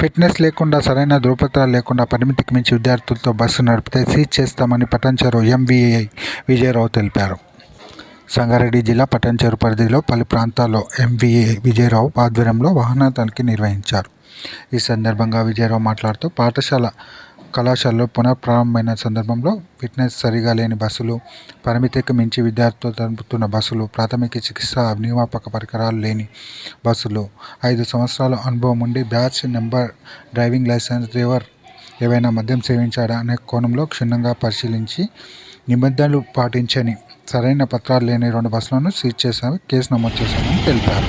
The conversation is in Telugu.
ఫిట్నెస్ లేకుండా సరైన ధృవపత్రాలు లేకుండా పరిమితికి మించి విద్యార్థులతో బస్సు నడిపితే సీజ్ చేస్తామని పటాన్చెరు ఎంవీఐ విజయరావు తెలిపారు. సంగారెడ్డి జిల్లా పటాన్చెరు పరిధిలో పలు ప్రాంతాల్లో ఎంవీఏ విజయరావు ఆధ్వర్యంలో వాహన తనిఖీ నిర్వహించారు. ఈ సందర్భంగా విజయరావు మాట్లాడుతూ పాఠశాల కళాశాలలో పునఃప్రారంభమైన సందర్భంలో ఫిట్నెస్ సరిగా లేని బస్సులు పరిమితికి మించి విద్యార్థులు తరుపుతున్న బస్సులు ప్రాథమిక చికిత్స నియమాపక పరికరాలు లేని బస్సులు. ఐదు సంవత్సరాల అనుభవం ఉండి batch number driving licence driver ఏవైనా మద్యం సేవించాడా అనే కోణంలో క్షుణ్ణంగా పరిశీలించి నిబంధనలు పాటించని సరైన పత్రాలు లేని రెండు బస్సులను సీజ్ చేశాము కేసు నమోదు చేశామని తెలిపారు.